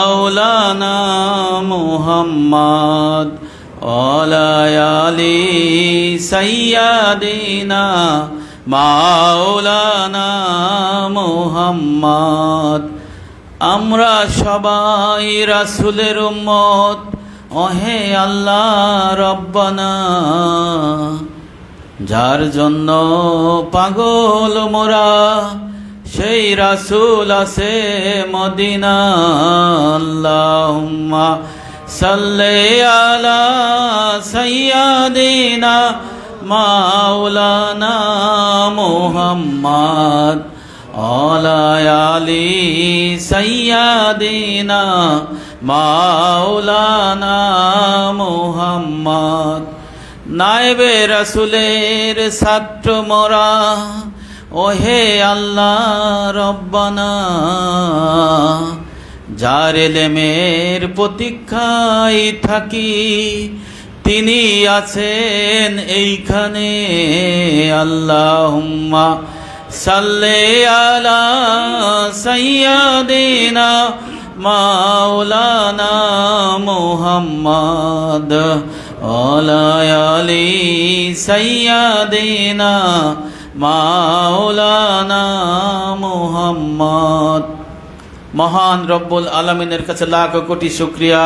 মাওলানা মোহাম্মদ অলায়ালি সৈয়াদিনা মাওলানা মোহাম্মদ। আমরা সবাই রাসুলের উম্মত অহে আল্লাহ রব্বানা। যার জন্য পাগল মোরা সেই রাসুল আছে মদিনা, আল্লাহুম্মা সাল্লি আলা সাইয়্যিদিনা মাওলানা মুহাম্মদ, আলা আলি সাইয়্যিদিনা মাওলানা মুহাম্মদ। নাইবে রাসুলের ছাত্র মোরা ওহে আল্লাহ রব্বানা, যার এলেমের প্রতীক্ষায় থাকি, তিনি আছেন এইখানে। আল্লাহুম্মা সাল্লে আলা সাইয়্যিদিনা মাওলানা মুহাম্মদ আলা আলি সাইয়্যিদিনা মাওলানা মুহাম্মদ। মহান রব্বুল আলমিনের কাছে লাখ কোটি শুক্রিয়া।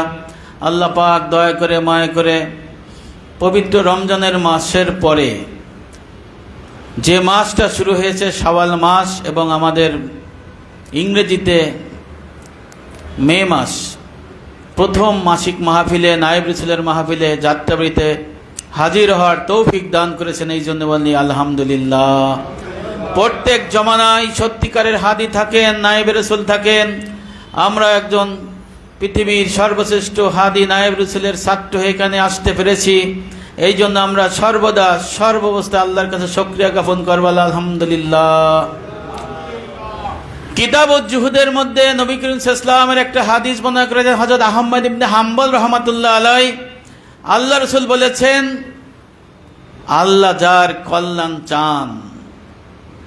আল্লাহ পাক দয়া করে, মায়া করে পবিত্র রমজানের মাসের পরে যে মাসটা শুরু হয়েছে শাওয়াল মাস এবং আমাদের ইংরেজিতে মে মাস, প্রথম মাসিক মাহফিলে, নায়েব রসুলের মাহফিলে, যাত্রাবাড়িতে হাজির হওয়ার তৌফিক দান করেছেন এই জন্য বলি আলহামদুলিল্লাহ। প্রত্যেক জমানায় সত্যিকারের হাদি থাকেন, নায়েব রসুল থাকেন। আমরা একজন পৃথিবীর সর্বশ্রেষ্ঠ হাদি, নায়েব রসুলের ছাত্র এখানে আসতে পেরেছি। এই জন্য আমরা সর্বদা, সর্বাবস্থা আল্লাহর কাছে সক্রিয়া জ্ঞাপন করবাল আলহামদুলিল্লাহ। কিতাব জুহুদের মধ্যে নবী করিম ইসলামের একটা হাদিস বর্ণনা করেছেন হজরত আহম্মদ ইবনে হাম্বল রহমাতুল্লাহ আলাই আল্লাহ রসুল বলেছেন আল্লাহ যার কল্যাণ চান,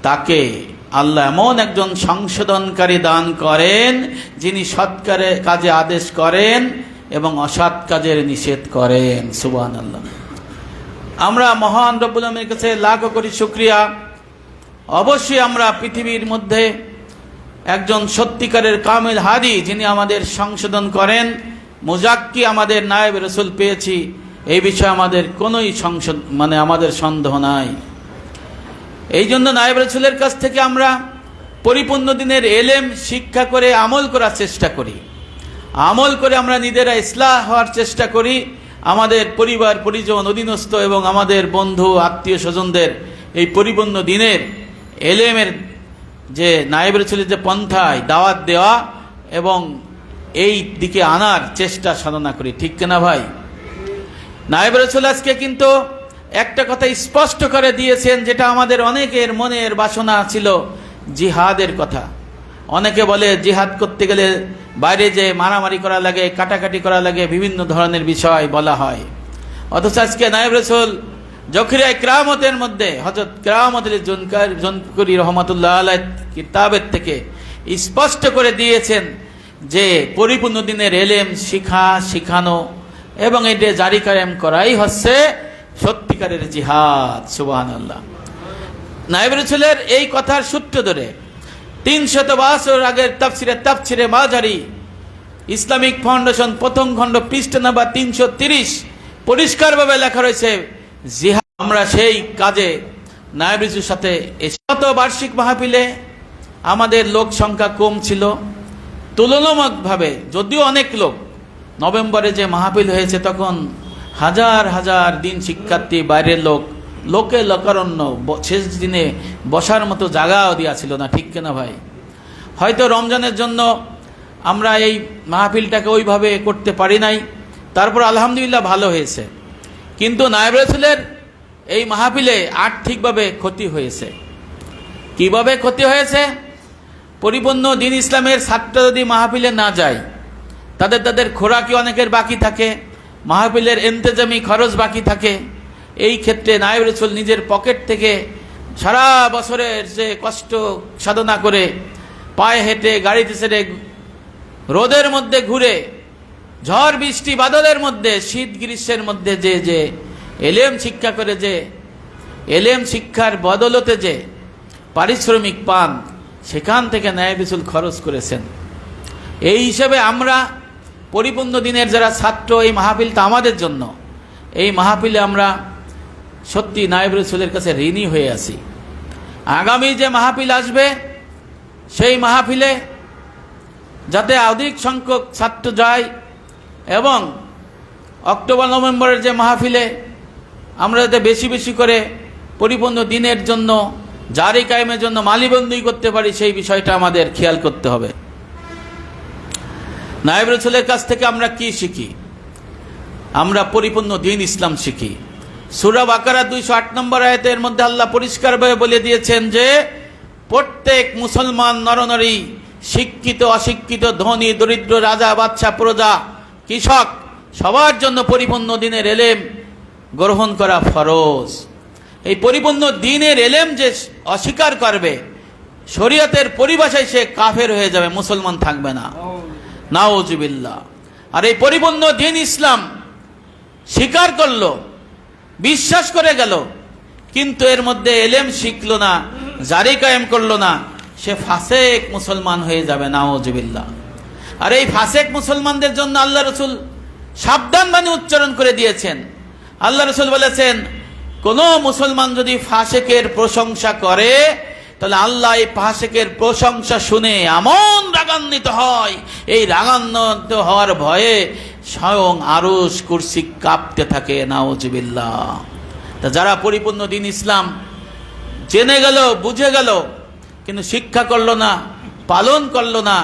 তাকে আল্লাহ এমন একজন সংশোধনকারী দান করেন, যিনি সৎকারে কাজে আদেশ করেন এবং অসৎ কাজের নিষেধ করেন। সুবান আল্লাহ আমরা মহান রব্বুল কাছে লাখ করি শুক্রিয়া। অবশ্যই আমরা পৃথিবীর মধ্যে একজন সত্যিকারের কামিল হাদি, যিনি আমাদের সংশোধন করেন, মুজাক্কি আমাদের নায়েব রসুল পেয়েছি। এই বিষয়ে আমাদের কোনোই সংশোধ মানে আমাদের সন্দেহ নাই। এই জন্য নায়েব রসুলের কাছ থেকে আমরা পরিপূর্ণ দিনের এলেম, শিক্ষা করে আমল করার চেষ্টা করি। আমল করে আমরা নিজেরা ইসলাহ হওয়ার চেষ্টা করি। আমাদের পরিবার, পরিজন, অধীনস্থ এবং আমাদের বন্ধু, আত্মীয় স্বজনদের এই পরিপূর্ণ দিনের এলেমের যে নায়েব রসুলের যে পন্থায় দাওয়াত দেওয়া এবং এই দিকে আনার চেষ্টা সাধনা করি। ঠিক কিনা ভাই? নায়েব রসুল আজকে কিন্তু একটা কথা স্পষ্ট করে দিয়েছেন, যেটা আমাদের অনেকের মনের বাসনা ছিল, জিহাদের কথা। অনেকে বলে জিহাদ করতে গেলে বাইরে যে মারামারি করা লাগে, কাটাকাটি করা লাগে, বিভিন্ন ধরনের বিষয় বলা হয়। অথচ আজকে নায়েব রসুল জখিরা ক্রামতের মধ্যে হজরত ক্রামতের জনকার, জনকরি রহমতুল্লাহ আলাই কিতাবের থেকে স্পষ্ট করে দিয়েছেন যে পরিপূর্ণ দিনের এলেম শিখা, শিখানো এবং এটা জারি কায়েম করাই হচ্ছে সত্যিকারের জিহাদ সুবাহ আল্লাহ নায়েব রসুলের এই কথার সূত্র ধরে তিনশত বছর আগের তাফসিরে তাফসিরে মাঝারি ইসলামিক ফাউন্ডেশন প্রথম খণ্ড পৃষ্ঠ নাম্বার তিনশো তিরিশ পরিষ্কারভাবে লেখা রয়েছে, জিহাদ আমরা সেই কাজে নায়েব সাথে শত বার্ষিক মাহফিলে আমাদের লোক সংখ্যা কম ছিল। তুলনামূলকভাবে যদিও অনেক লোক নভেম্বরে যে মাহফিল হয়েছে, তখন হাজার হাজার দিন শিক্ষার্থী, বাইরের লোক, লোকে লোকারণ্য শেষ দিনে বসার মতো জায়গাও দেওয়া ছিল না, ঠিক কেনা ভাই? হয়তো রমজানের জন্য আমরা এই মাহফিলটাকে ওইভাবে করতে পারি নাই, তারপর আলহামদুলিল্লাহ ভালো হয়েছে। কিন্তু নায়েব রসুলের এই মাহফিলে আর্থিকভাবে ক্ষতি হয়েছে। কীভাবে ক্ষতি হয়েছে? পরিপূর্ণ দিন ইসলামের ছাত্র যদি মাহফিলে না যায় তাদের তাদের খোরাকি অনেকের বাকি থাকে, মাহফিলের এন্তেজামি খরচ বাকি থাকে। এই ক্ষেত্রে নায়েব রসুল নিজের পকেট থেকে সারা বছরের যে কষ্ট সাধনা করে পায়ে হেঁটে, গাড়িতে সেরে, রোদের মধ্যে ঘুরে, ঝড়, বৃষ্টি, বাদলের মধ্যে, শীত, গ্রীষ্মের মধ্যে যে যে, এলেম শিক্ষা করে যে, এলেম শিক্ষার বদলতে যে পারিশ্রমিক পান, সেখান থেকে ন্যায় বিচুল খরচ করেছেন। এই হিসেবে আমরা পরিপূর্ণ দিনের যারা ছাত্র এই মাহফিলটা আমাদের জন্য, এই মাহফিলে আমরা সত্যি নায়েব রসুলের কাছে ঋণী হয়ে আছি। আগামী যে মাহফিল আসবে, সেই মাহফিলে যাতে অধিক সংখ্যক ছাত্র যায় এবং অক্টোবর, নভেম্বরের যে মাহফিলে আমরা যাতে বেশি বেশি করে পরিপূর্ণ দিনের জন্য, জারি কায়েমের জন্য মালিবন্দি করতে পারি, সেই বিষয়টা আমাদের খেয়াল করতে হবে। নায়েব রসুলের কাছ থেকে আমরা কি শিখি? আমরা পরিপূর্ণ দিন ইসলাম শিখি। সুরাব আকারা দুইশো আট নম্বর আয়তের মধ্যে আল্লাহ পরিষ্কারভাবে বলে দিয়েছেন যে, প্রত্যেক মুসলমান নরনারী, শিক্ষিত, অশিক্ষিত, ধনী, দরিদ্র, রাজা, বাদশা, প্রজা, কৃষক, সবার জন্য পরিপূর্ণ দিনের এলেম গ্রহণ করা ফরজ। এই পরিপূর্ণ দিনের এলেম যে অস্বীকার করবে, শরীয়তের পরিভাষায় সে কাফের হয়ে যাবে, মুসলমান থাকবে না। নাওজুবিল্লা আর এই পরিপূর্ণ দিন ইসলাম স্বীকার করল, বিশ্বাস করে গেল, কিন্তু এর মধ্যে এলেম শিখলো না, জারি কায়েম করল না, সে ফাসেক মুসলমান হয়ে যাবে নাওজুবিল্লা আর এই ফাসেক মুসলমানদের জন্য আল্লাহ রসুল সাবধান বাণী উচ্চারণ করে দিয়েছেন। আল্লাহ রসুল বলেছেন, কোন মুসলমান যদি ফাসেকের প্রশংসা করে তাহলে আল্লাহ এই ফাসেকের প্রশংসা শুনে এমন রাগান্বিত হয়। এই রাগান্বিত হওয়ার ভয়ে স্বয়ং আরস কুর্সি কাঁপতে থাকে নাওজবিল্লা তা যারা পরিপূর্ণ দিন ইসলাম, জেনে গেল, বুঝে গেল, কিন্তু শিক্ষা করল না, পালন করল না,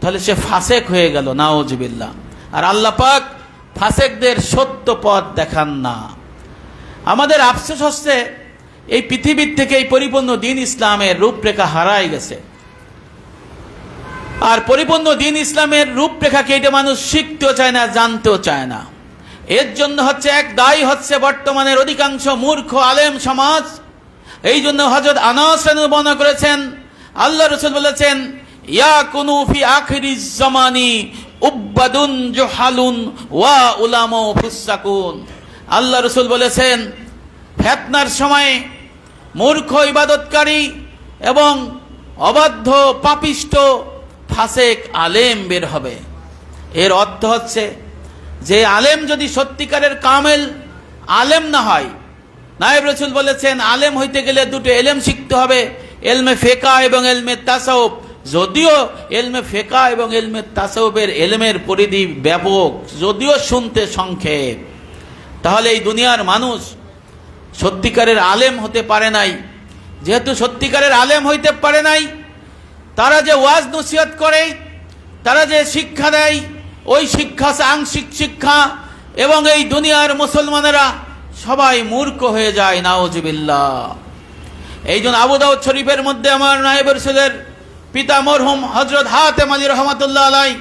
তাহলে সে ফাসেক হয়ে গেল নাওজবিল্লা আর আল্লাহ পাক ফাসেকদের সত্য পথ দেখান না। আমাদের আফসোস হচ্ছে এই পৃথিবীর থেকে এই পরিপূর্ণ দিন ইসলামের রূপরেখা হারাই গেছে। আর পরিপূর্ণ দিন ইসলামের রূপরেখাকে এটা মানুষ শিখতেও চায় না, জানতেও চায় না। এর জন্য হচ্ছে এক দায়ী হচ্ছে বর্তমানের অধিকাংশ মূর্খ আলেম সমাজ। এই জন্য হজরত আনাস বর্ণনা করেছেন আল্লাহ রসুল বলেছেন, ইয়া কুনু ফি আখিরি জামানি উব্বাদুন জোহালুন ওয়া উলামা ফুসাকুন আল্লাহ রসুল বলেছেন ফেতনার সময়ে মূর্খ ইবাদতকারী এবং অবাধ্য পাপিষ্ট ফাসেক আলেম বের হবে। এর অর্থ হচ্ছে যে আলেম যদি সত্যিকারের কামেল আলেম না হয়, নায়েব রসুল বলেছেন, আলেম হইতে গেলে দুটো এলেম শিখতে হবে, এলমে ফেকা এবং এলমে তাসাউফ। যদিও এলমে ফেকা এবং এলমে তাসাউফের এলমের পরিধি ব্যাপক, যদিও শুনতে সংক্ষেপ। তাহলে এই দুনিয়ার মানুষ সত্যিকারের আলেম হতে পারে নাই। যেহেতু সত্যিকারের আলেম হইতে পারে নাই, তারা যে ওয়াজ নসিহত করে, তারা যে শিক্ষা দেয়, ওই শিক্ষা আংশিক শিক্ষা এবং এই দুনিয়ার মুসলমানেরা সবাই মূর্খ হয়ে যায় নাওজবিল্লা এই জন্য আবুদাউদ শরীফের মধ্যে আমার নায়েবের ছেলের পিতা মরহুম হজরত হাতেম আলী রহমতুল্লাহ আলাই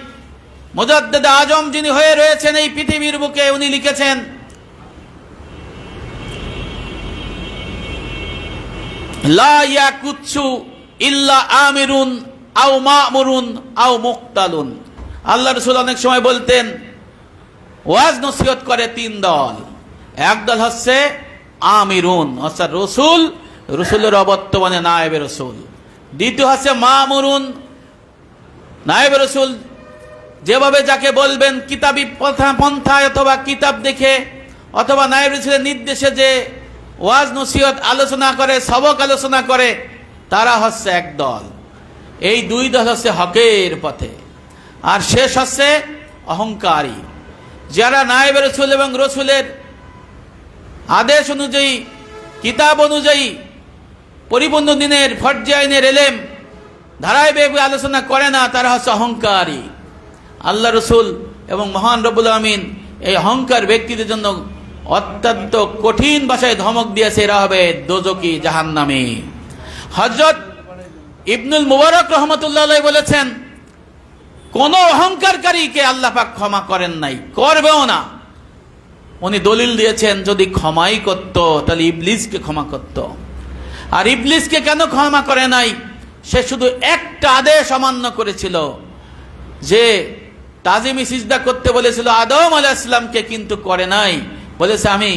মুজাদ্দেদ আজম যিনি হয়ে রয়েছেন এই পৃথিবীর বুকে, উনি লিখেছেন লা ইয়াকুৎসু ইল্লা আমিরুন আও মামুরুন আও মুক্তালুন। আল্লাহ রসুল অনেক সময় বলতেন, ওয়াজ নসিহত করে তিন দল। এক দল হচ্ছে আমিরুন অর্থাৎ রসুল, রসুলের অবর্তমানে নায়েবে রসুল। দ্বিতীয় হচ্ছে মামুরুন, নায়েবে রসুল। যেভাবে যাকে বলবেন, কিতাবি পন্থা পন্থায় অথবা কিতাব দেখে, অথবা নায়েব রসুলের নির্দেশে যে ওয়াজ নসিহত আলোচনা করে, সবক আলোচনা করে, তারা হচ্ছে এক দল। এই দুই দল হচ্ছে হকের পথে। আর শেষ হচ্ছে অহংকারী। যারা নায়েব রসুল এবং রসুলের আদেশ অনুযায়ী, কিতাব অনুযায়ী, পরিপূর্ণ দিনের ফর্জে আইনের এলেম ধারাবাহিক আলোচনা করে না, তারা হচ্ছে অহংকারী। আল্লাহ রসুল এবং মহান রবুল আমিন এই অহংকার ব্যক্তিদের জন্য অত্যন্ত কঠিন ভাষায় ধমক দিয়েছে এরা হবে দোজকি জাহান নামে হজরত ইবনুল মুবারক রহমতুল্লাহ বলেছেন, কোন অহংকারকারীকে আল্লাহ পাক ক্ষমা করেন নাই, করবেও না। উনি দলিল দিয়েছেন, যদি ক্ষমাই করত, তাহলে ইবলিসকে ক্ষমা করত। আর ইবলিসকে কেন ক্ষমা করে নাই? সে শুধু একটা আদেশ অমান্য করেছিল, যে তাজিমি সিজদা করতে বলেছিল, আদম আলাইসলামকে কিন্তু করে নাই। বলেছে আমি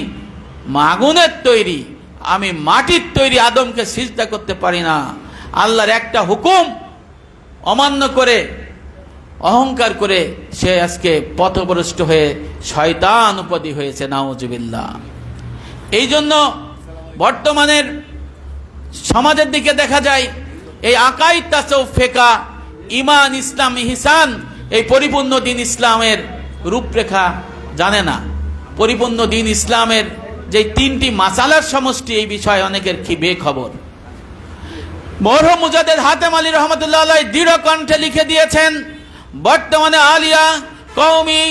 মাগুনের তৈরি, আমি মাটির তৈরি আদমকে সিজদা করতে পারি না। আল্লাহর একটা হুকুম অমান্য করে, অহংকার করে সে আজকে পথভ্রষ্ট হয়ে শয়তান উপাধি হয়েছে, নাউজুবিল্লাহ। এই জন্য বর্তমানের সমাজের দিকে দেখা যায়, এই আকাই তাসৌফ ফেকা ইমান ইসলাম, ইহসান, এই পরিপূর্ণ দিন ইসলামের রূপরেখা জানে না। পরিপূর্ণ দিন ইসলামের যে তিনটি মাসালার সমষ্টি, এই বিষয়ে অনেকের কি বেখবর। মরহম মুজাদের হাতেম আলী রহমতুল্লাহ দৃঢ় কণ্ঠে লিখে দিয়েছেন, বর্তমানে আলিয়া কৌমি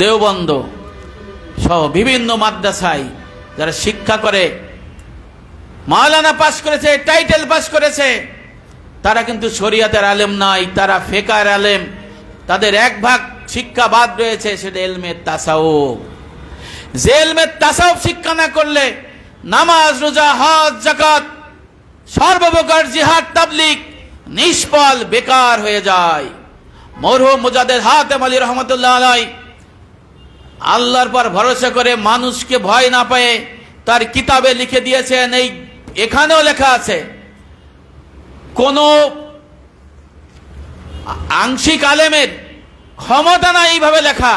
দেওবন্দ সহ বিভিন্ন মাদ্রাসায় যারা শিক্ষা করে, মাওলানা পাশ করেছে, টাইটেল পাশ করেছে, তারা কিন্তু শরিয়াতের আলেম নয়, তারা ফেকার আলেম, তাদের এক ভাগ শিক্ষা বাদ রয়েছে সেটা এলমের তাসাউফ। যে এলমের তাসাউফ শিক্ষা না করলে নামাজ, রোজা, হজ জাকাত সর্বপ্রকার জিহাদ তাবলিক নিষ্ফল, বেকার হয়ে যায়। মরহুম মুজাদের হাতেম আলী রহমতুল্লাহ আলাই আল্লাহর পর ভরসা করে মানুষকে ভয় না পেয়ে তার কিতাবে লিখে দিয়েছেন, এই এখানেও লেখা আছে, কোন আংশিক আলেমের ক্ষমতা না এইভাবে লেখা।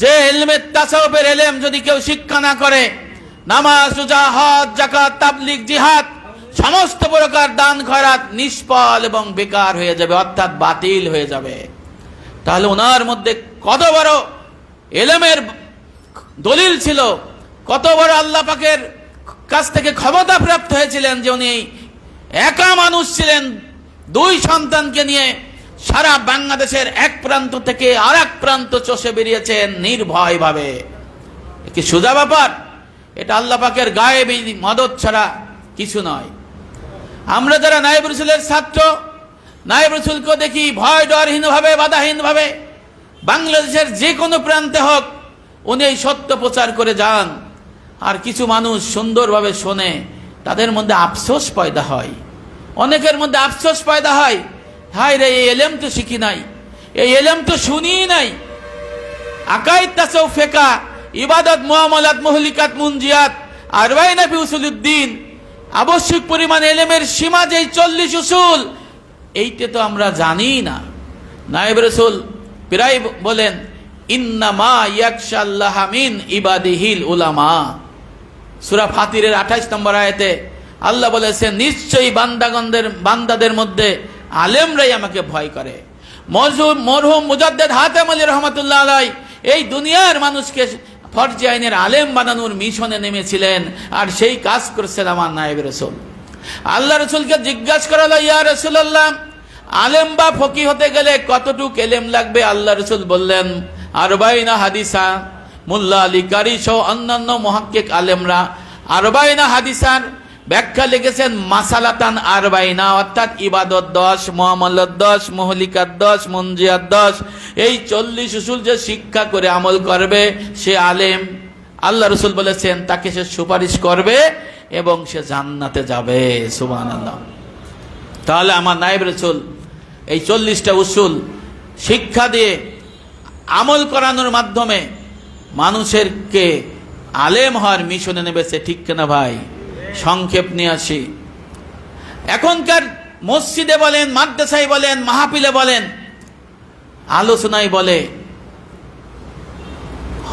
যে এলমের তাসাউফের এলেম যদি কেউ শিক্ষা না করে, নামাজ, রোজা, হজ জাকাত তাবলিক জিহাদ, সমস্ত প্রকার দান খয়রাত নিষ্ফল এবং বেকার হয়ে যাবে, অর্থাৎ বাতিল হয়ে যাবে। তাহলে ওনার মধ্যে কত বড় এলেমের দলিল ছিল, কত বড় আল্লাহ পাকের কাছ থেকে ক্ষমতা প্রাপ্ত হয়েছিলেন যে উনি একা মানুষ ছিলেন, দুই সন্তানকে নিয়ে সারা বাংলাদেশের এক প্রান্ত থেকে আর এক প্রান্ত চষে বেরিয়েছেন নির্ভয় ভাবে কি সোজা ব্যাপার? এটা আল্লাহ পাকের গায়ে মদত ছাড়া কিছু নয়। আমরা যারা নায়েব রসুলের ছাত্র, নায়েব রসুলকে দেখি ভয়, ডরহীনভাবে, বাধাহীনভাবে। বাংলাদেশের যে কোনো প্রান্তে হোক, উনি এই সত্য প্রচার করে যান। আর কিছু মানুষ সুন্দরভাবে শোনে, তাদের মধ্যে আফসোস পয়দা হয়। অনেকের মধ্যে আফসোস পয়দা হয় হায় রে, এই এলেম তো শিখি নাই। এই এলেম তো শুনি নাই। আকাইদ তাসৌ ফেকা ইবাদত মুআমালাত মুহলিকাত মুনজিয়াত আরবাইনা ফি উসুলুদ্দিন, আবশ্যক পরিমাণ এলেমের সীমা যেই চল্লিশ উসুল, এইটা তো আমরা জানি না। নায়েব রসুল প্রায় বলেন ইন্নামা ইয়াকশাল্লাহ মিন ইবাদিহিল উলামা। সুরা ফাতিরের আঠাইশ নম্বর আয়তে আল্লাহ বলেছেন, নিশ্চয়ই বান্দাগণদের বান্দাদের মধ্যে আলেমরাই আমাকে ভয় করে। মরহুম মুজাদ্দেদ হাতেম আলী রহমতুল্লাহ আলাই এই দুনিয়ার মানুষকে ফরজি আইনের আলেম বানানোর মিশনে নেমেছিলেন আর সেই কাজ করছেন আমার নায়েব রসুল। আল্লাহ রসুলকে জিজ্ঞাসা করা হলো, ইয়া রসুল্লাহ আলেম বা ফকি হতে গেলে কতটুক এলেম লাগবে? আল্লাহ রসুল বললেন, আরবাইনা হাদিসা মুল্লা আলী কারি সহ অন্যান্য মহাক্কিক আলেমরা আরবাইনা হাদিসার ব্যাখ্যা লিখেছেন, মাসালাতান আরবাইনা, অর্থাৎ ইবাদত দশ মোহাম্মদ দশ মহলিকার দশ মঞ্জিয়ার দশ। এই চল্লিশ উসুল যে শিক্ষা করে আমল করবে, সে আলেম। আল্লাহ রসুল বলেছেন, তাকে সে সুপারিশ করবে এবং সে জান্নাতে যাবে। সুবান আল্লাহ তাহলে আমার নায়েব রসুল, এই চল্লিশটা উসুল শিক্ষা দিয়ে আমল করানোর মাধ্যমে মানুষেরকে আলেম হওয়ার মিশনে নেবেছে, ঠিক কিনা ভাই? সংক্ষেপ নিয়ে আসি। এখনকার মসজিদে বলেন, মাদ্রাসায় বলেন মাহাপিলে বলেন, আলোচনায় বলে,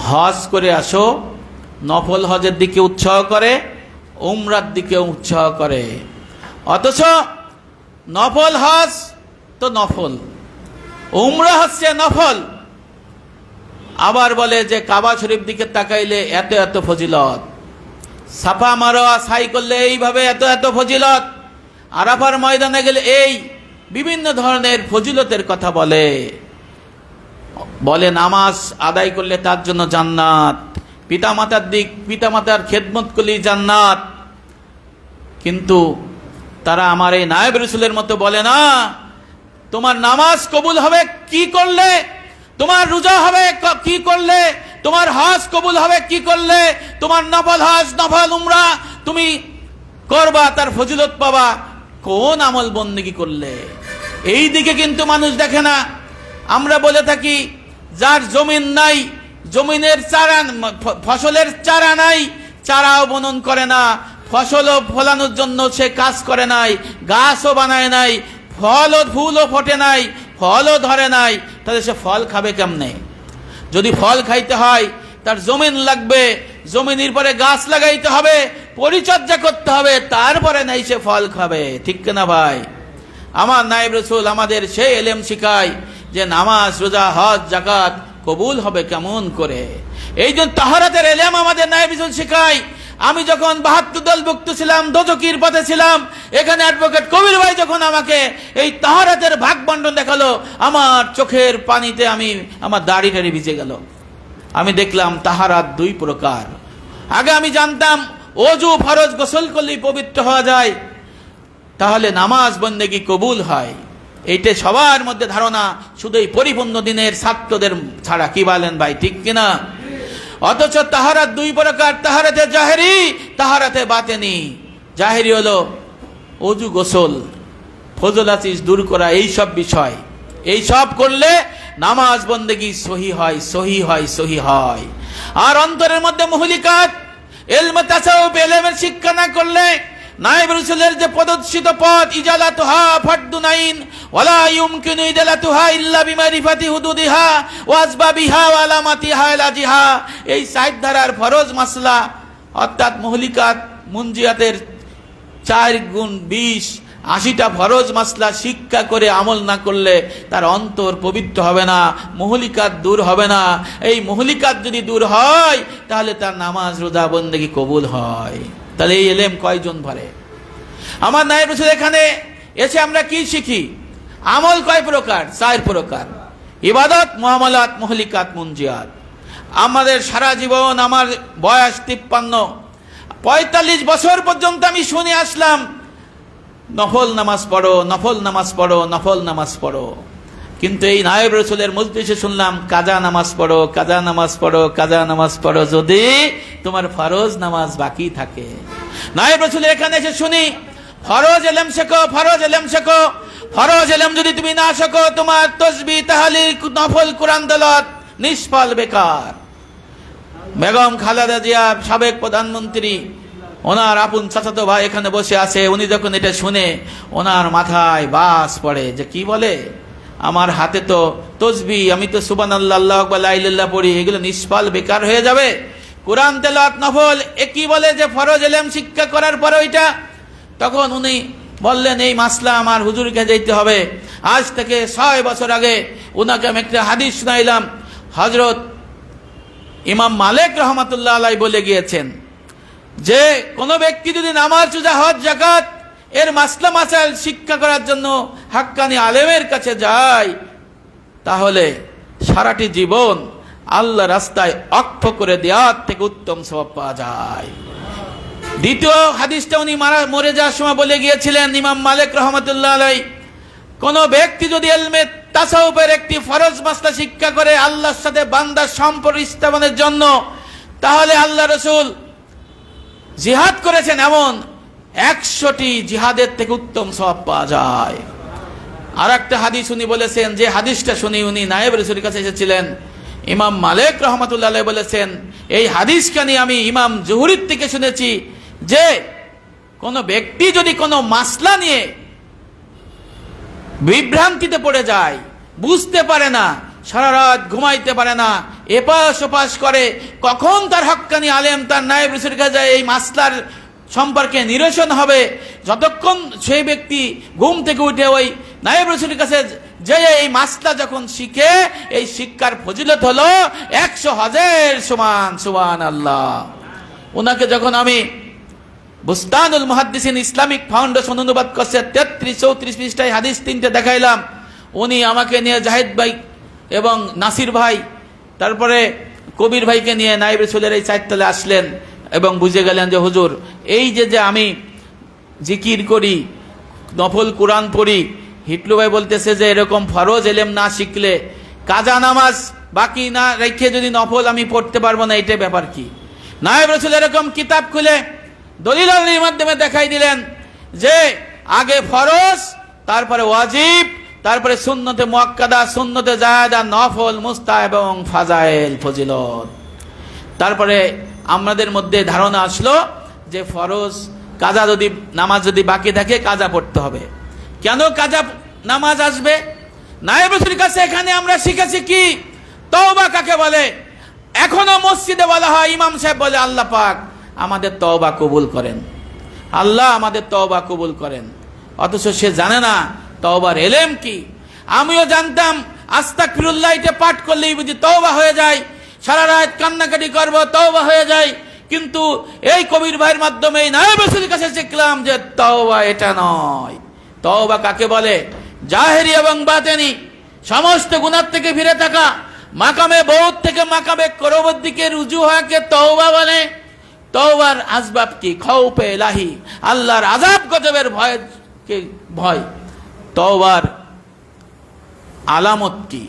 হজ করে আসো, নফল হজের দিকে উৎসাহ করে, উমরার দিকে উৎসাহ করে। অথচ নফল হজ তো নফল, উমরা হচ্ছে নফল। আবার বলে যে কাবা শরীফ দিকে তাকাইলে এত এত ফজিলত। সাফা মারোয়া সাই করলে এইভাবে এত এত ফজিলত। আরাফার ময়দানে গেলে এই বিভিন্ন ধরনের ফজিলতের কথা বলে। বলে, নামাজ আদায় করলে তার জন্য জান্নাত। পিতামাতার দিক, পিতামাতার খেদমত করলেই জান্নাত। কিন্তু তারা আমার এই নায়েব রসুলের মতো বলে না, তোমার নামাজ কবুল হবে, কি করলে? তোমার রোজা হবে কি করলে? তোমার হজ কবুল হবে, কি করলে? তোমার নফল হজ, নফল উমরা। তুমি করবা, তার ফজিলত পাবা। কোন আমল বন্দেগি করলে? এই দিকে কিন্তু মানুষ দেখে না। আমরা বলে থাকি, যার জমিন নাই, জমিনের চারা, ফসলের চারা নাই, চারাও বনন করে না। ফসলও ফলানোর জন্য সে কাজ করে নাই, গাছও বানায় নাই, ফলও ফুলও ফোটে নাই, ফলও ধরে নাই। তাহলে সে ফল খাবে কেমনে? যদি ফল খাইতে হয়, তার জমিন লাগবে, জমিনের পরে গাছ লাগাইতে হবে, পরিচর্যা করতে হবে, তারপরে নাই সে ফল খাবে। ঠিক না ভাই? আমার নায়েব রসুল আমাদের সে এলেম শিখায় যে নামাজ, রোজা, হজ জাকাত কবুল হবে কেমন করে। এই জন্য তাহারাতের এলেম আমাদের নায়েব রসুল শিখায় আমি যখন বাহাত্তর দল ভুক্ত ছিলাম, দোজকির পথে ছিলাম, এখানে অ্যাডভোকেট কবির ভাই যখন আমাকে এই তাহারাতের ভাগ বন্টন দেখাল, আমার চোখের পানিতে আমি, আমার দাড়ি টাড়ি ভিজে গেল। আমি দেখলাম তাহারাত দুই প্রকার। আগে আমি জানতাম, অজু, ফরজ, গোসল করলেই পবিত্র হওয়া যায়। তাহলে নামাজ বন্দেগি কবুল হয়। এইটা সবার মধ্যে ধারণা, শুধু এই পরিপূর্ণ দিনের ছাত্রদের ছাড়া, কি বলেন ভাই, ঠিক কিনা? অথচ তাহারা দুই প্রকার, তাহারাতে জাহেরি, তাহারাতে বাতেনি। জাহেরি হলো অজু গোসল ফজলাচিস দূর করা, এই সব বিষয়। এই সব করলে নামাজ বন্দেগি সহি হয় সহি হয় সহি হয়। আর অন্তরের মধ্যে মহলিকাত এলমে তাছাও এলেমের শিক্ষা না করলে নাইব রসুলের যে প্রদর্শিত পথ, ইজালাতুহা ফারদুনাইন ওয়ালা ইউমকিনু ইজালাতুহা ইল্লা বিমারিফাতি হুদুদিহা, ওয়া আসবাবিহা ওয়া আলামাতিহা ইলাজিহা এই সাইদ ধারার ফরজ মাসলা, অর্থাৎ মহলিকাত মুনজিয়াতের চার গুণ বিশ, আশিটা ফরজ মাসলা শিক্ষা করে আমল না করলে তার অন্তর পবিত্র হবে না, মহলিকাত দূর হবে না। এই মহলিকাত যদি দূর হয়, তাহলে তার নামাজ, রোজা, বন্দেগি কবুল হয়। তাহলে এই এলেম কয়জন ভরে? আমার নায়েব রসুল এখানে এসে আমরা কি শিখি? আমল কয় প্রকার? চার প্রকার। ইবাদত, মহামালাত, মহলিকাত মুঞ্জিয়াত আমাদের সারা জীবন আমার বয়স তিপ্পান্ন। পঁয়তাল্লিশ বছর পর্যন্ত আমি শুনে আসলাম, নফল নামাজ পড়ো, নফল নামাজ পড়ো, নফল নামাজ পড়ো। কিন্তু এই নায়েব রসুলের মজলিসে শুনলাম, কাজা নামাজ পড়ো, কাজা নামাজ পড়ো, কাজা নামাজ পড়ো, যদি তোমার ফরজ নামাজ বাকি থাকে। নায়েব রসুলের এখানে এসে শুনি, ফরজ এলেম শেখো, ফরজ এলেম শেখো, ফরজ এলেম যদি তুমি না শেখো, তোমার তসবি তাহলে নফল কোরআন দলত নিষ্ফল, বেকার। বেগম খালেদা জিয়া, সাবেক প্রধানমন্ত্রী, ওনার আপন চাচাতো ভাই এখানে বসে আছে, উনি যখন এটা শুনে, ওনার মাথায় বাস পড়ে যে কি বলে? আমার হাতে তো তসবি, আমি তো সুবান আল্লাহ আল্লাহ পড়ি, এগুলো নিষ্ফল, বেকার হয়ে যাবে। কোরআন তেলাত নফল, এ কি বলে যে ফরজ এলেম শিক্ষা করার পর ওইটা? তখন উনি বললেন, এই মাসলা আমার হুজুরকে যেতে হবে। আজ থেকে ছয় বছর আগে ওনাকে আমি একটা হাদিস শুনাইলাম। হজরত ইমাম মালিক রহমতুল্লাহ আলাই বলে গিয়েছেন যে, কোনো ব্যক্তি যদি নামাজ চুজা হজ জাকাত এর মাসলা মাসাল শিক্ষা করার জন্য হাক্কানি আলেমের কাছে যায়, তাহলে সারাটি জীবন আল্লাহ রাস্তায় অক্ষ করে দেওয়ার থেকে উত্তম স্বভাব পাওয়া যায়। দ্বিতীয় হাদিসটা উনি মারা, মরে যাওয়ার সময় বলে গিয়েছিলেন, ইমাম মালিক রহমতুল্লাহ আলাই কোন ব্যক্তি যদি এলমে তাসাউফের একটি ফরজ মাস্তা শিক্ষা করে আল্লাহর সাথে বান্দার সম্পর্ক স্থাপনের জন্য, তাহলে আল্লাহ রসুল জিহাদ করেছেন এমন একশোটি জিহাদের থেকে উত্তম সব পাওয়া যায়। আর একটা হাদিস উনি বলেছেন, যে হাদিসটা শুনি উনি নায়েব রসুলের কাছে এসেছিলেন ইমাম মালিক রহমতুল্লাহ বলেছেন, এই হাদিসখানি আমি ইমাম জহুরির থেকে শুনেছি যে, কোনো ব্যক্তি যদি কোনো মাসলা নিয়ে বিভ্রান্তিতে পড়ে যায়, বুঝতে পারে না, সারা রাত ঘুমাইতে পারে না, এপাশ ওপাশ করে, কখন তার হক্কানি আলেম, তার নায়েব রসুল কাছে এই মাসলার সম্পর্কে নিরসন হবে, যতক্ষণ সেই ব্যক্তি ঘুম থেকে উঠে ওই নায়েব রসুলের কাছে যে এই মাসলা যখন শিখে, এই শিক্ষার ফজিলত হলো একশো হাজার সমান সুমান আল্লাহ ওনাকে যখন আমি বুস্তানুল মুহাদ্দিসিন ইসলামিক ফাউন্ডেশন অনুবাদ করছে, তেত্রিশ চৌত্রিশ পৃষ্ঠায় হাদিস তিনটে দেখাইলাম, উনি আমাকে নিয়ে জাহিদ ভাই এবং নাসির ভাই, তারপরে কবির ভাইকে নিয়ে নাইব রসুলের এই চারতলে আসলেন এবং বুঝে গেলেন যে, হুজুর, এই যে যে আমি জিকির করি, নফল কোরআন পড়ি হিটলু ভাই বলতেছে যে এরকম ফরজ এলেম না শিখলে কাজা নামাজ বাকি না রেখে যদি নফল আমি পড়তে পারব না এইটা ব্যাপার কি? নায়েব রসুল এরকম কিতাব খুলে দলিলের মাধ্যমে দেখাই দিলেন যে আগে ফরজ, তারপরে ওয়াজিব, তারপরে সুন্নতে মক্কাদা সুন্নতে জায়দা নফল মুস্তা এবং ফাজাইল, ফজিলত। তারপরে আমাদের মধ্যে ধারণা আসলো যে ফরজ, কাজা যদি, নামাজ যদি বাকি থাকে, কাজা পড়তে হবে। কেন কাজা নামাজ আসবে? নায়েব রসুল কাছে এখানে আমরা শিখেছি কি? তওবা কাকে বলে? এখনও মসজিদে বলা হয়, ইমাম সাহেব বলে, আল্লাহ পাক আমাদের তওবা কবুল করেন। আল্লাহ আমাদের তওবা কবুল করেন। অথচ সে জানে না তওবার এলেম কি। আমিও জানতাম আস্তাক ফিরুল্লাহ এটা পাঠ করলেই বুঝি তওবা হয়ে যায়। সারা রাত কান্নাকাটি করব, তওবা হয়ে যায়। কিন্তু এই কবির ভাইয়ের মাধ্যমে নায়েব কাছে শিখলাম যে তওবা এটা নয়। তওবা কাকে বলে? জাহেরি এবং বাতেনি, সমস্ত গুণার থেকে ফিরে থাকা, মাকামে বৌদ্ধ থেকে মাকামে করবর দিকে রুজু হওয়াকে তওবা বলে। তওবার আসবাব কি? খৌপে লাহি আল্লাহর আজাব গজবের ভয় কে ভয়। তওবার আলামত কি?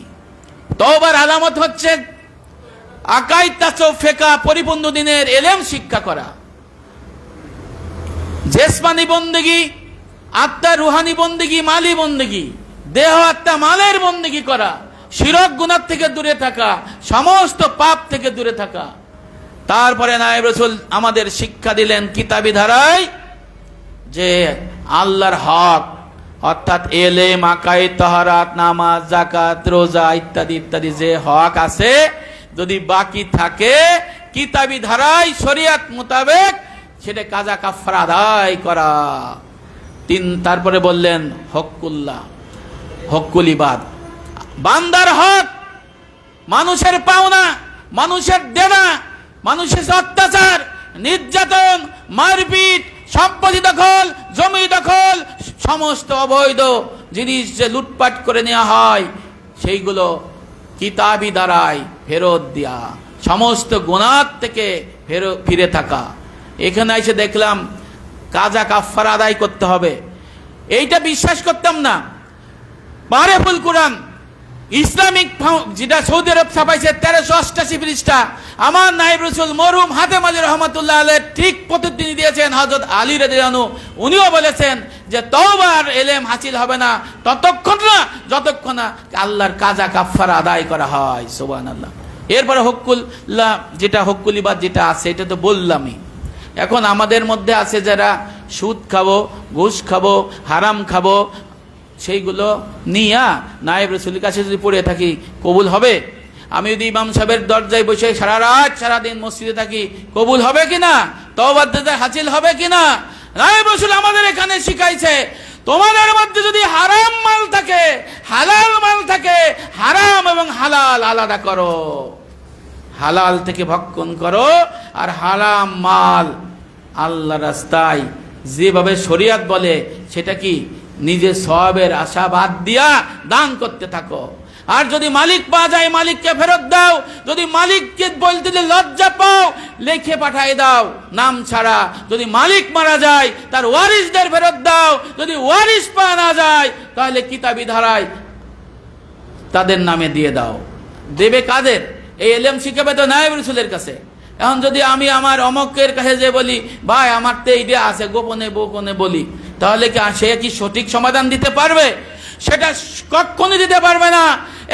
তওবার আলামত হচ্ছে আকাই তাচো ফেকা, পরিপূর্ণ দিনের এলেম শিক্ষা করা। জেসমানি বন্দেগি আত্মা রুহানি বন্দেগি, মালি বন্দেগি। দেহ আত্মা মালের বন্দেগি করা। শিরক গুণার থেকে দূরে থাকা। সমস্ত পাপ থেকে দূরে থাকা। তারপরে নায়েব রসুল আমাদের শিক্ষা দিলেন কিতাবি ধারায় যে আল্লাহর হক, অর্থাৎ এলে মাকাই তহারাত, নামাজ জাকাত রোজা ইত্যাদি ইত্যাদি যে হক আছে, যদি বাকি থাকে, কিতাবি ধারায় শরিয়াত মোতাবেক সেটা কাজা কাফার আদায় করা। তিন, তারপরে বললেন, হকুল্লাহ হকুলিবাদ বান্দার হক, মানুষের পাওনা, মানুষের দেনা, মানুষের অত্যাচার, নির্যাতন, মারপিট, সম্পত্তি দখল, জমি দখল, সমস্ত অবৈধ জিনিস যে লুটপাট করে নেওয়া হয়, সেইগুলো কিতাবি দ্বারায় ফেরত দেওয়া সমস্ত গুণার থেকে ফেরো ফিরে থাকা। এখানে এসে দেখলাম কাজা কাফার আদায় করতে হবে। এইটা বিশ্বাস করতাম না। মারেফুল কোরআন, ইসলামিক যেটা সৌদি আরব ছাপাইছে, তেরোশো অষ্টাশি পৃষ্ঠা। আমার নাইব রসুল মরহুম হাতে মাজি রহমতুল্লাহ আলের ঠিক প্রতিদিনই দিয়েছেন হজরত আলী রেদিয়ানু উনিও বলেছেন যে তওবার এলেম হাসিল হবে না, ততক্ষণ না, যতক্ষণ না আল্লাহর কাজা কাফার আদায় করা হয়। সোবান আল্লাহ এরপরে হকুল্লাহ যেটা হকুলিবাদ যেটা আছে, এটা তো বললামই। এখন আমাদের মধ্যে আছে যারা সুদ খাব, ঘুষ খাব, হারাম খাব, সেইগুলো নিয়া নায়েব রসুলের কাছে যদি পড়ে থাকি, কবুল হবে? আমি যদি ইমাম সাহেবের দরজায় বসে সারা রাত সারাদিন মসজিদে থাকি, কবুল হবে কিনা? তবাদ্দায় হাসিল হবে কিনা? নায়েব রসুল আমাদের এখানে শিখাইছে, তোমাদের মধ্যে যদি হারাম মাল থাকে, হালাল মাল থাকে, হারাম এবং হালাল আলাদা করো। হালাল থেকে ভক্ষণ করো আর হারাম মাল আল্লাহ রাস্তায় যেভাবে শরিয়াত বলে, সেটা কি নিজে সবের আশা বাদ দিয়া দান করতে থাকো। আর যদি মালিক পাওয়া যায়, মালিককে ফেরত দাও। যদি মালিককে বলতে যে লজ্জা পাও, লেখে পাঠাই দাও। নাম ছাড়া যদি মালিক মারা যায়, তার ওয়ারিসদের ফেরত দাও। যদি ওয়ারিস পাওয়া না যায়, তাহলে কিতাবি ধারায় তাদের নামে দিয়ে দাও। দেবে কাদের? এই এলেম শিখাবে তো নায়েব রসুলের কাছে। এখন যদি আমি আমার অমকের কাছে যে বলি, ভাই, আমার তো এইটা আছে, গোপনে গোপনে বলি। তাহলে কি সে কি সঠিক সমাধান দিতে পারবে? সেটা কখনই দিতে পারবে না।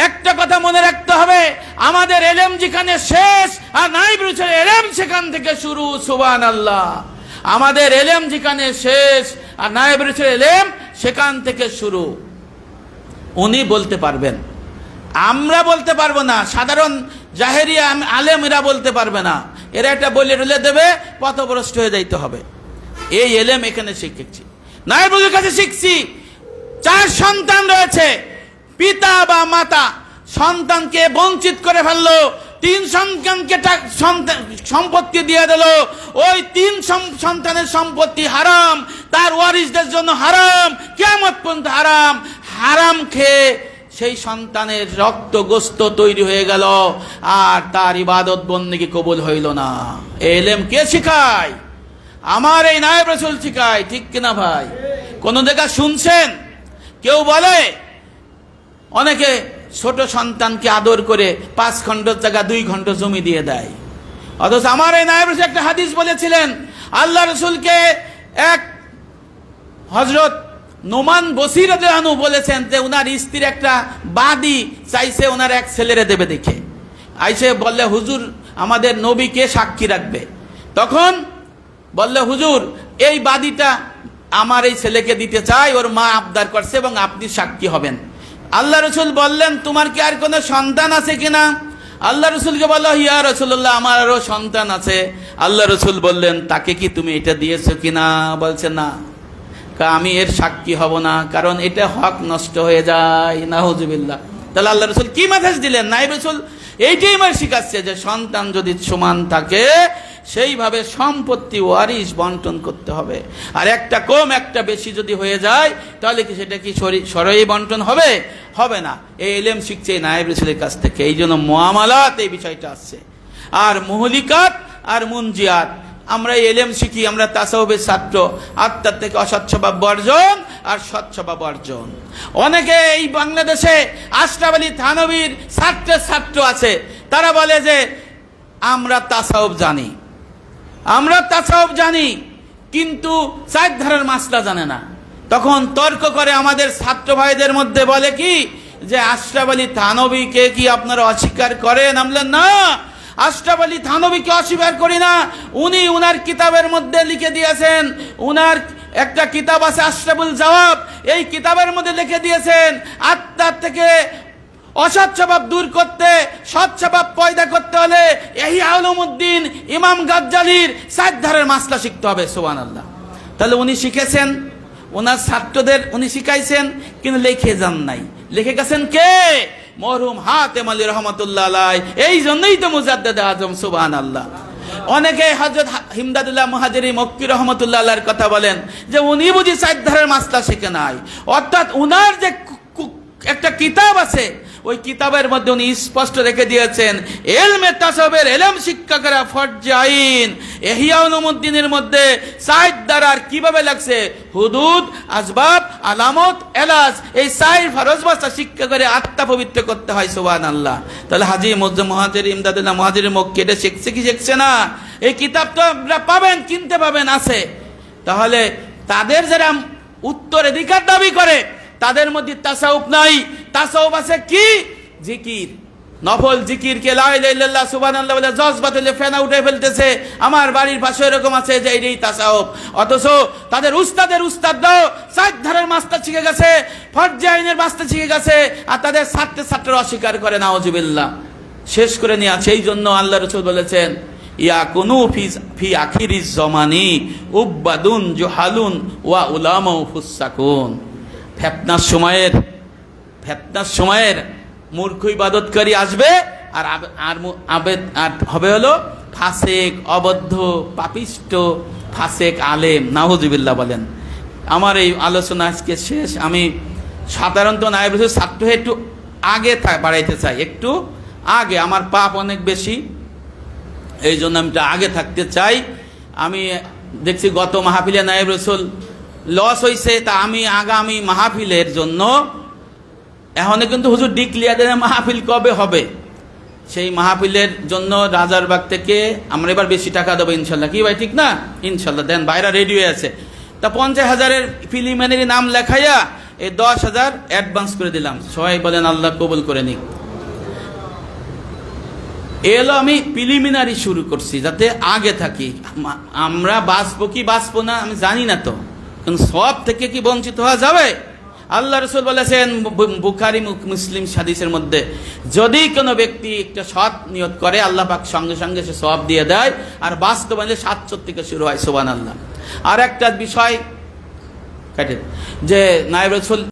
একটা কথা মনে রাখতে হবে, আমাদের এলেম যেখানে শেষ, আর নাইব রসুলের এলেম সেখান থেকে শুরু সুবান আল্লাহ আমাদের এলেম যেখানে শেষ, আর নায়েব রসুলের এলেম সেখান থেকে শুরু। উনি বলতে পারবেন আমরা বলতে পারব না। সাধারণ জাহেরিয়া আলেমরা বলতে পারবে না। এরা একটা বলে রুলে দেবে, পথভ্রষ্ট হয়ে যাইতে হবে। এই এলেম এখানে শিখেছি। নায়বুজুর কাছে শিখছি, চার সন্তান রয়েছে, পিতা বা মাতা। সন্তানকে বঞ্চিত করে ফেলল, তিন সন্তানকে সম্পত্তি দিয়ে দিল। ওই তিন সন্তানের সম্পত্তি হারাম, তার ওয়ারিসদের জন্য হারাম কেমন পর্যন্ত হারাম। হারাম খেয়ে সেই সন্তানের রক্ত গোস্ত তৈরি হয়ে গেল, আর তার ইবাদত বন্দিকে কবুল হইল না। এলেম কে শিখায়? আমার এই নায়ব রসুল শিখায়, ঠিক কিনা ভাই? কোন জায়গা শুনছেন? কেউ বলে? অনেকে ছোট সন্তানকে আদর করে পাঁচ খণ্ড জায়গা, দুই ঘন্ট জমি দিয়ে দেয়। অথচ আমার এই নায়ব রসুল একটা হাদিস বলেছিলেন, আল্লাহ রসুলকে এক হজরত নোমান বসির আনু বলেছেন যে ওনার স্ত্রীর একটা বাদী চাইছে ওনার এক ছেলেরে দেবে দেখে। আইসে বললে, হুজুর, আমাদের নবীকে সাক্ষী রাখবে? তখন বললে, হুজুর, এই বাদীটা আমার এই ছেলেকে দিতে চাই, ওর মা আবদার করছে এবং আপনি সাক্ষী হবেন। আল্লাহ রসুল বললেন, তোমার কি আর কোনো সন্তান আছে কিনা আল্লাহ রসুলকে বলল হিয়া রসুল্লাহ আমার আরও সন্তান আছে। আল্লাহ রসুল বললেন, তাকে কি তুমি এটা দিয়েছ কিনা বলছে, না। আমি এর সাক্ষী হব না, কারণ এটা হক নষ্ট হয়ে যায় না হুজুবিল্লাহ তাহলে আল্লাহ রসুল কি মেসেজ দিলেন? নাই রসুল, এইটাই আমার শিখাচ্ছে যে সন্তান যদি সমান থাকে, সেইভাবে সম্পত্তি ওয়ারিশ বন্টন করতে হবে। আর একটা কম, একটা বেশি যদি হয়ে যায়, তাহলে কি সেটা কি সরই বন্টন হবে? হবে না। এই এলেম শিখছে এই নায়েব রসুলের কাছ থেকে। এই জন্য মোয়ামালাত এই বিষয়টা আসছে। আর মহলিকাত আর মুনজিয়াত। আমরা এলেম শিখি, আমরা তাসাউবের ছাত্র। আত্মার থেকে অসচ্ছবা বর্জন আর সচ্ছবা বর্জন অনেকে এই বাংলাদেশে আশরাফ থানবীর ছাত্রের ছাত্র আছে। তারা বলে যে, আমরা তাসাউব জানি। আমরা তাসাউব জানি, কিন্তু চার ধারার মাসলা জানে না। তখন তর্ক করে আমাদের ছাত্র ভাইদের মধ্যে বলে কি, যে আশরাফ আলী থানবীকে কি আপনারা অস্বীকার করেন আমলেন না? আশরাফ আলী থানবীকে অস্বীকার করি না। উনি উনার কিতাবের মধ্যে লিখে দিয়েছেন, উনার একটা কিতাব আছে আশরাফুল জবাব। এই কিতাবের মধ্যে লিখে দিয়েছেন আত্মার থেকে অসৎ স্বভাব দূর করতে, সৎ স্বভাব পয়দা করতে হলে এই আলমুদ্দিন, ইমাম গাজ্জালির সাত ধারের মাসলা শিখতে হবে সোবান আল্লাহ তাহলে উনি শিখেছেন ওনার ছাত্রদের উনি শিখাইছেন, কিন্তু লিখে যান নাই। লিখে গেছেন কে? মরহুম হাতেম আলী রহমতুল্লাহ আলাই। এই জন্যই তো মুজাদ্দেদ আজম সুবান আল্লাহ অনেকে হজরত হিমদাদুল্লাহ মহাজেরি মক্কি রহমতুল্লাহ আল্লাহর কথা বলেন যে উনি বুঝি চার ধারের মাসলা শিখে নাই। অর্থাৎ উনার যে একটা কিতাব আছে ওই কিতাবের মধ্যে উনি স্পষ্ট রেখে দিয়েছেন, এলমে তাসবের এলম শিক্ষকেরা ফরজে আইন। এহিয়াউলুমুদ্দিনের মধ্যে সাইদ দ্বারার কীভাবে লাগছে? হুদুদ, আসবাব, আলামত, এলাজ, এই সাইর ফরজ ভাষা শিক্ষা করে আত্মা পবিত্র করতে হয় সুবান আল্লাহ তাহলে হাজি মজ্জু মহাজির ইমদাদুল্লাহ মহাজির মক্কি কেটে শিখছে কি শিখছে না? এই কিতাব তো আপনারা পাবেন, কিনতে পাবেন, আছে। তাহলে তাদের যারা উত্তরাধিকার দাবি করে, তাদের মধ্যে তাসাউফ নাই। তাসাউফ আছে কি? জিকির। নফল জিকির কে লাইল্লাহ সুবহানাল্লাহ বলে জজবা তুলে ফেনা উঠে ফেলতেছে। আমার বাড়ির পাশে এরকম আছে যে এই তাসাউফ অথচ তাদের উস্তাদের উস্তাদ সাত ধারের মাস্টার শিখে গেছে, ফরজে আইনের মাস্টার শিখে গেছে, আর তাদের ছাত্রে ছাত্র অস্বীকার করে নাওজুবিল্লাহ শেষ করে নিয়ে আছে। এই জন্য আল্লাহ রসুল বলেছেন, ইয়া কুনু ফি ফি আখিরিজ জমানি উব্বাদুন জোহালুন ওয়া উলামা ফুসাকুন ফেতনার সময়ের ফেতনার সময়ের মূর্খ ইবাদতকারী আসবে, আর আর আবেদ, আর হবে হলো ফাসেক, অবদ্ধ, পাপিষ্ট, ফাসেক আলেম। নাহুজুবিল্লাহ বলেন। আমার এই আলোচনা আজকে শেষ। আমি সাধারণত নায়ব রসুল ছাত্র একটু আগে বাড়াইতে চাই। একটু আগে। আমার পাপ অনেক বেশি। এই জন্য আমি আগে থাকতে চাই। আমি দেখছি গত মাহফিলে নায়েব রসুল লস হয়েছে তা আমি আগামী মাহফিলের জন্য এখনও কিন্তু হুজুর ডিক্লিয়ার দেন মাহফিল কবে হবে? সেই মাহফিলের জন্য রাজারবাগ থেকে আমরা এবার বেশি টাকা দেবো ইনশাল্লাহ। কি ভাই, ঠিক না? ইনশাল্লাহ, দেন বাইরা রেডি হয়ে আছে। তা পঞ্চাশ হাজারের ফিলিমেনের নাম লেখাইয়া এই দশ হাজার অ্যাডভান্স করে দিলাম। সবাই বলেন, আল্লাহ কবুল করে নিক। এলো আমি প্রিলিমিনারি শুরু করছি, যাতে আগে থাকি। আমরা বাঁচবো কি বাঁচবো না আমি জানি না তো। কিন্তু সব থেকে কি বঞ্চিত হওয়া যাবে? আল্লাহ রসুল বলেছেন বুখারি মুসলিম সাদিসের মধ্যে, যদি কোনো ব্যক্তি একটা সৎ নিয়ত করে, আল্লাহ পাক সঙ্গে সঙ্গে সে সব দিয়ে দেয়, আর বাস্তবায়নে সাতচর থেকে শুরু হয় সোবান আল্লাহ আর একটা বিষয় যে নায়ব রসুল